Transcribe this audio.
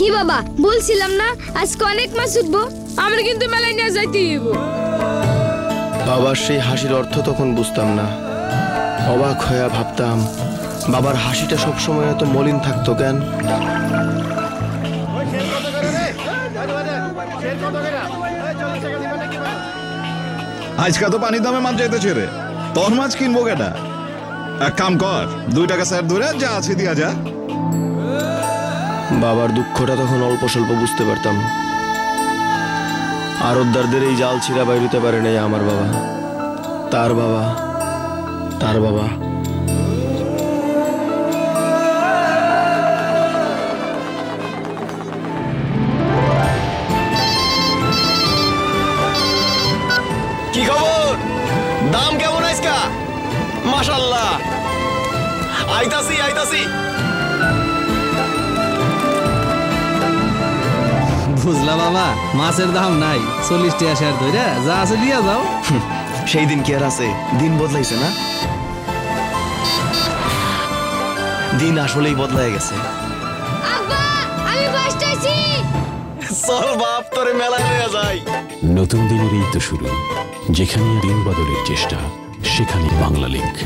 কি বাবা? বলছিলাম না আজকে অনেক মাছ উঠবো। আমরা কিন্তু মেলায় নিয়ে যাইতে হইব। বাবার সেই হাসির অর্থ তখন বুঝতাম না। অবাক হইয়া ভাবতাম বাবার হাসিটা সবসময় এত মলিন থাকতো কেন? আজকা তো পানির দামে মাছ যাইতেছে রে। তোর মাছ কিনবো কেটা এক কাম কর দুই টাকা স্যার ধরে যা আছে দিয়া যা। বাবার দুঃখটা তখন অল্প স্বল্প বুঝতে পারতাম। আরবদারদের এই জাল ছিঁড়া বাইরিতে পারে নাই আমার বাবা। তার বাবা তার বাবা। কি খবর? দাম কেমন আজকা? মাশাল্লাহ আইতাছি আইতাছি। বুঝলা বাবা মাছের দাম নাই চল্লিশ টাকা শেয়ার ধরে যা আছে দিয়া যাও। সেই দিন কি আর আছে? দিন বদলাইছে না? দিন আসলেই বদলায় গেছে। আব্বা আমি বাসটাইছি চল বাপ তোরে মেলায় লইয়া যাই। নতুন দিনের এই তো শুরু। যেখানে দিন বদলের চেষ্টা সেখানে বাংলা লিঙ্ক